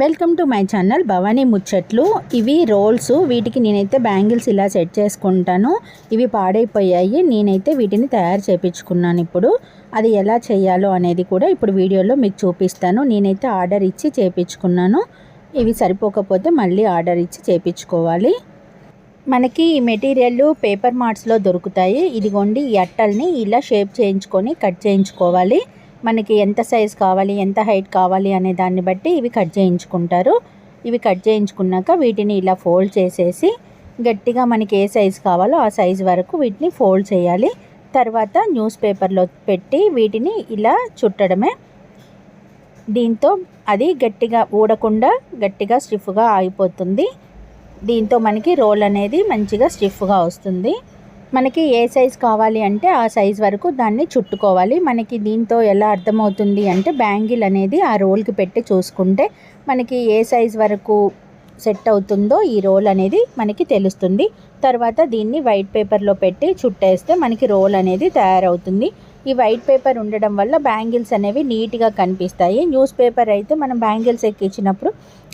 Welcome to my channel Bhavani ముచ్చట్లు ఇవి roles వీటికి నేనైతే బ్యాంగిల్స్ ఇలా సెట్ చేసుకుంటాను. ఇవి పాడైపోయాయి. నేనైతే వీటిని తయారు చేయించుకున్నాను ఇప్పుడు. అది ఎలా చేయాలో అనేది కూడా ఇప్పుడు వీడియోలో మీకు చూపిస్తాను. నేనైతే ఆర్డర్ ఇచ్చి చేయించుకున్నాను ఇవి సరిపోకపోతే మళ్ళీ ఆర్డర్ ఇచ్చి చేపించుకోవాలి. మనకి ఈ మెటీరియల్ పేపర్ మార్ట్స్లో దొరుకుతాయి. ఇదిగోండి ఈ అట్టల్ని ఇలా షేప్ చేయించుకొని కట్ చేయించుకోవాలి. మనకి ఎంత సైజ్ కావాలి ఎంత హైట్ కావాలి అనే దాన్ని బట్టి ఇవి కట్ చేయించుకుంటారు. ఇవి కట్ చేయించుకున్నాక వీటిని ఇలా ఫోల్డ్ చేసేసి గట్టిగా మనకి ఏ సైజు కావాలో ఆ సైజ్ వరకు వీటిని ఫోల్డ్ చేయాలి. తర్వాత న్యూస్ పేపర్లో పెట్టి వీటిని ఇలా చుట్టడమే. దీంతో అది గట్టిగా ఊడకుండా గట్టిగా స్టిఫ్గా ఆగిపోతుంది. దీంతో మనకి రోల్ అనేది మంచిగా స్టిఫ్గా వస్తుంది. మనకి ఏ సైజ్ కావాలి అంటే ఆ సైజ్ వరకు దాన్ని చుట్టుకోవాలి. మనకి దీంతో ఎలా అర్థమవుతుంది అంటే బ్యాంగిల్ అనేది ఆ రోల్కి పెట్టి చూసుకుంటే మనకి ఏ సైజ్ వరకు సెట్ అవుతుందో ఈ రోల్ అనేది మనకి తెలుస్తుంది. తర్వాత దీన్ని వైట్ పేపర్లో పెట్టి చుట్టేస్తే మనకి రోల్ అనేది తయారవుతుంది. ఈ వైట్ పేపర్ ఉండడం వల్ల బ్యాంగిల్స్ అనేవి నీట్గా కనిపిస్తాయి. న్యూస్ పేపర్ అయితే మనం బ్యాంగిల్స్ ఎక్కించినప్పుడు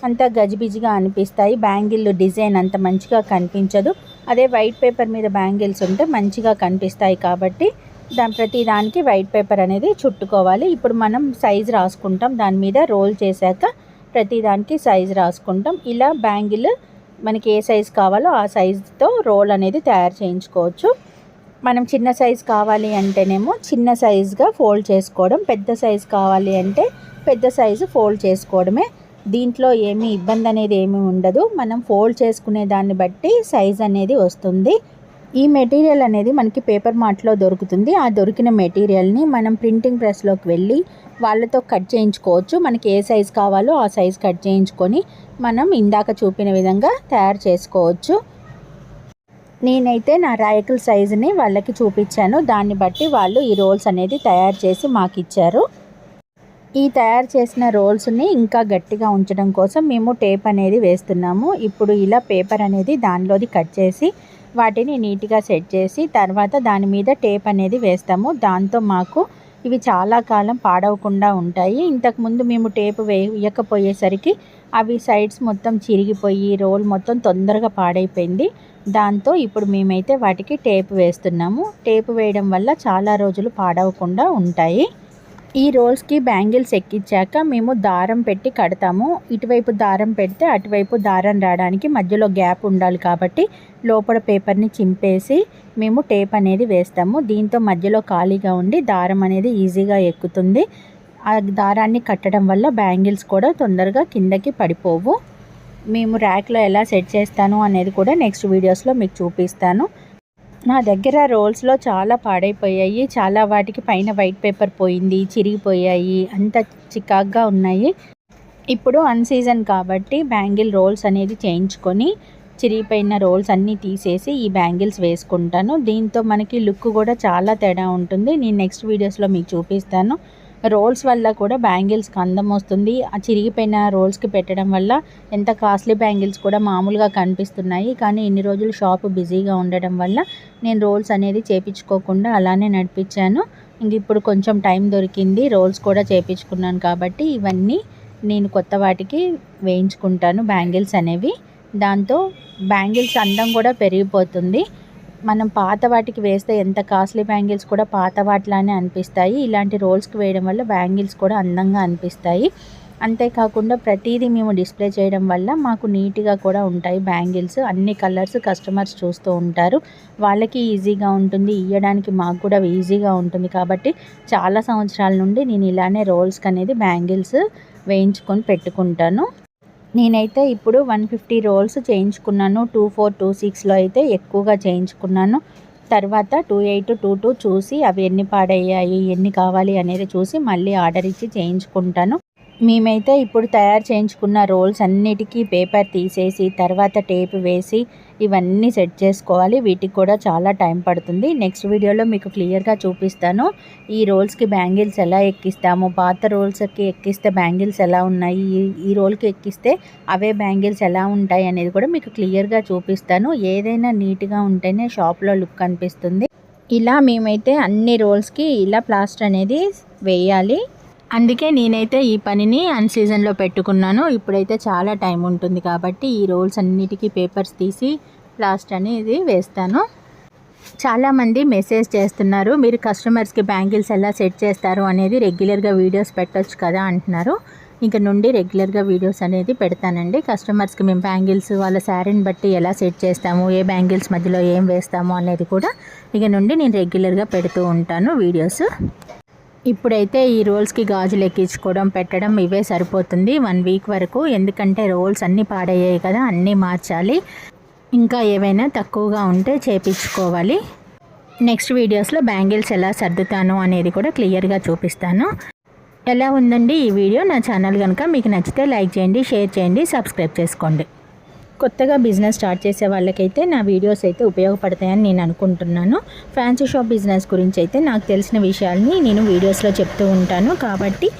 అంత గజిబిజిగా అనిపిస్తాయి. బ్యాంగిల్ డిజైన్ అంత మంచిగా కనిపించదు. అదే వైట్ పేపర్ మీద బ్యాంగిల్స్ ఉంటే మంచిగా కనిపిస్తాయి కాబట్టి దాని ప్రతి దానికి వైట్ పేపర్ అనేది చుట్టుకోవాలి. ఇప్పుడు మనం సైజ్ రాసుకుంటాం. దాని మీద రోల్ చేశాక ప్రతి దానికి సైజ్ రాసుకుంటాం. ఇలా బ్యాంగిల్ మనకి ఏ సైజ్ కావాలో ఆ సైజుతో రోల్ అనేది తయారు చేయించుకోవచ్చు. మనం చిన్న సైజ్ కావాలి అంటేనేమో చిన్న సైజ్గా ఫోల్డ్ చేసుకోవడం పెద్ద సైజ్ కావాలి అంటే పెద్ద సైజు ఫోల్డ్ చేసుకోవడమే. దీంట్లో ఏమీ ఇబ్బంది అనేది ఏమీ ఉండదు. మనం ఫోల్డ్ చేసుకునే దాన్ని బట్టి సైజ్ అనేది వస్తుంది. ఈ మెటీరియల్ అనేది మనకి పేపర్ మార్ట్లో దొరుకుతుంది. ఆ దొరికిన మెటీరియల్ని మనం ప్రింటింగ్ ప్రెస్లోకి వెళ్ళి వాళ్ళతో కట్ చేయించుకోవచ్చు. మనకి ఏ సైజ్ కావాలో ఆ సైజ్ కట్ చేయించుకొని మనం ఇందాక చూపిన విధంగా తయారు చేసుకోవచ్చు. నేనైతే నా రాయకుల సైజుని వాళ్ళకి చూపించాను. దాన్ని బట్టి వాళ్ళు ఈ రోల్స్ అనేది తయారు చేసి మాకు ఇచ్చారు ఈ తయారు చేసిన రోల్స్ని ఇంకా గట్టిగా ఉంచడం కోసం మేము టేప్ అనేది వేస్తున్నాము. ఇప్పుడు ఇలా పేపర్ అనేది దానిలోది కట్ చేసి వాటిని నీట్గా సెట్ చేసి తర్వాత దాని మీద టేప్ అనేది వేస్తాము. దాంతో మాకు ఇవి చాలా కాలం పాడవకుండా ఉంటాయి. ఇంతకుముందు మేము టేప్ వేయకపోయేసరికి అవి సైడ్స్ మొత్తం చిరిగిపోయి రోల్ మొత్తం తొందరగా పాడైపోయింది. దాంతో ఇప్పుడు మేమైతే వాటికి టేప్ వేస్తున్నాము. టేప్ వేయడం వల్ల చాలా రోజులు పాడవకుండా ఉంటాయి. ఈ రోల్స్కి బ్యాంగిల్స్ ఎక్కించాక మేము దారం పెట్టి కడతాము. ఇటువైపు దారం పెడితే అటువైపు దారం రావడానికి మధ్యలో గ్యాప్ ఉండాలి కాబట్టి లోపల పేపర్ని చింపేసి మేము టేప్ అనేది వేస్తాము. దీంతో మధ్యలో ఖాళీగా ఉండి దారం అనేది ఈజీగా ఎక్కుతుంది. ఆ దారాన్ని కట్టడం వల్ల బ్యాంగిల్స్ కూడా తొందరగా కిందకి పడిపోవు. మేము ర్యాక్లో ఎలా సెట్ చేస్తాను అనేది కూడా నెక్స్ట్ వీడియోస్లో మీకు చూపిస్తాను. నా దగ్గర రోల్స్లో చాలా పాడైపోయాయి. చాలా వాటికి పైన వైట్ పేపర్ పోయింది చిరిగిపోయాయి. అంత చికాగ్గా ఉన్నాయి. ఇప్పుడు అన్ సీజన్ కాబట్టి బ్యాంగిల్ రోల్స్ అనేది చేయించుకొని చిరిగిపోయిన రోల్స్ అన్నీ తీసేసి ఈ బ్యాంగిల్స్ వేసుకుంటాను. దీంతో మనకి లుక్ కూడా చాలా తేడా ఉంటుంది. నేను నెక్స్ట్ వీడియోస్లో మీకు చూపిస్తాను. రోల్స్ వల్ల కూడా బ్యాంగిల్స్కి అందం వస్తుంది. ఆ చిరిగిపోయిన రోల్స్కి పెట్టడం వల్ల ఎంత కాస్ట్లీ బ్యాంగిల్స్ కూడా మామూలుగా కనిపిస్తున్నాయి. కానీ ఇన్ని రోజులు షాప్ బిజీగా ఉండడం వల్ల నేను రోల్స్ అనేది చేపించుకోకుండా అలానే నడిపించాను. ఇంక ఇప్పుడు కొంచెం టైం దొరికింది రోల్స్ కూడా చేపించుకున్నాను కాబట్టి ఇవన్నీ నేను కొత్త వాటికి వేయించుకుంటాను బ్యాంగిల్స్ అనేవి. దాంతో బ్యాంగిల్స్ అందం కూడా పెరిగిపోతుంది. మనం పాత వాటికి వేస్తే ఎంత కాస్ట్లీ బ్యాంగిల్స్ కూడా పాత వాటిలానే అనిపిస్తాయి. ఇలాంటి రోల్స్కి వేయడం వల్ల బ్యాంగిల్స్ కూడా అందంగా అనిపిస్తాయి. అంతేకాకుండా ప్రతిదీ మేము డిస్ప్లే చేయడం వల్ల మాకు నీట్గా కూడా ఉంటాయి బ్యాంగిల్స్. అన్ని కలర్స్ కస్టమర్స్ చూస్తూ ఉంటారు. వాళ్ళకి ఈజీగా ఉంటుంది. ఇవ్వడానికి మాకు కూడా ఈజీగా ఉంటుంది. కాబట్టి చాలా సంవత్సరాల నుండి నేను ఇలానే రోల్స్కి అనేది బ్యాంగిల్స్ వేయించుకొని పెట్టుకుంటాను. నేనైతే ఇప్పుడు వన్ ఫిఫ్టీ రోల్స్ చేయించుకున్నాను. టూ ఫోర్ టూ సిక్స్లో అయితే ఎక్కువగా చేయించుకున్నాను. తర్వాత టూ ఎయిట్ టూ టూ చూసి అవి ఎన్ని పాడయ్యాయి ఎన్ని కావాలి అనేది చూసి మళ్ళీ ఆర్డర్ ఇచ్చి చేయించుకుంటాను. మేమైతే ఇప్పుడు తయారు చేయించుకున్న రోల్స్ అన్నిటికీ పేపర్ తీసేసి తర్వాత టేప్ వేసి ఇవన్నీ సెట్ చేసుకోవాలి. వీటికి కూడా చాలా టైం పడుతుంది. నెక్స్ట్ వీడియోలో మీకు క్లియర్గా చూపిస్తాను. ఈ రోల్స్కి బ్యాంగిల్స్ ఎలా ఎక్కిస్తాము పాత రోల్స్కి ఎక్కిస్తే బ్యాంగిల్స్ ఎలా ఉన్నాయి ఈ రోల్కి ఎక్కిస్తే అవే బ్యాంగిల్స్ ఎలా ఉంటాయి అనేది కూడా మీకు క్లియర్గా చూపిస్తాను. ఏదైనా నీట్గా ఉంటేనే షాప్లో లుక్ అనిపిస్తుంది ఇలా మేమైతే అన్ని రోల్స్కి ఇలా ప్లాస్టర్ అనేది వేయాలి. అందుకే నేనైతే ఈ పనిని అన్ సీజన్లో పెట్టుకున్నాను. ఇప్పుడైతే చాలా టైం ఉంటుంది కాబట్టి ఈ రోల్స్ అన్నిటికీ పేపర్స్ తీసి లాస్ట్ అనేది వేస్తాను. చాలామంది మెసేజ్ చేస్తున్నారు మీరు కస్టమర్స్కి బ్యాంగిల్స్ ఎలా సెట్ చేస్తారు అనేది రెగ్యులర్గా వీడియోస్ పెట్టచ్చు కదా అంటున్నారు. ఇంక నుండి రెగ్యులర్గా వీడియోస్ అనేది పెడతానండి. కస్టమర్స్కి మేము బ్యాంగిల్స్ వాళ్ళ శారీని బట్టి ఎలా సెట్ చేస్తాము ఏ బ్యాంగిల్స్ మధ్యలో ఏం వేస్తాము అనేది కూడా ఇక నుండి నేను రెగ్యులర్గా పెడుతూ ఉంటాను వీడియోస్. ఇప్పుడైతే ఈ రోల్స్కి గాజులు ఎక్కించుకోవడం పెట్టడం ఇవే సరిపోతుంది వన్ వీక్ వరకు. ఎందుకంటే రోల్స్ అన్నీ పాడయ్యాయి కదా అన్నీ మార్చాలి. ఇంకా ఏవైనా తక్కువగా ఉంటే చేపించుకోవాలి. నెక్స్ట్ వీడియోస్లో బ్యాంగిల్స్ ఎలా సర్దుతాను అనేది కూడా క్లియర్గా చూపిస్తాను. ఎలా ఉందండి ఈ వీడియో? నా ఛానల్ కనుక మీకు నచ్చితే లైక్ చేయండి షేర్ చేయండి సబ్స్క్రైబ్ చేసుకోండి. కొత్తగా బిజినెస్ స్టార్ట్ చేసే వాళ్ళకైతే నా వీడియోస్ అయితే ఉపయోగపడతాయని నేను అనుకుంటున్నాను. ఫ్యాన్సీ షాప్ బిజినెస్ గురించి అయితే నాకు తెలిసిన విషయాల్ని నేను వీడియోస్లో చెప్తూ ఉంటాను. కాబట్టి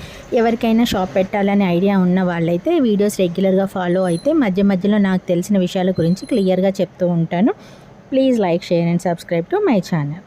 ఎవరికైనా షాప్ పెట్టాలనే ఐడియా ఉన్న వాళ్ళైతే వీడియోస్ రెగ్యులర్గా ఫాలో అయితే మధ్య మధ్యలో నాకు తెలిసిన విషయాల గురించి క్లియర్గా చెప్తూ ఉంటాను. Please like share and subscribe to my channel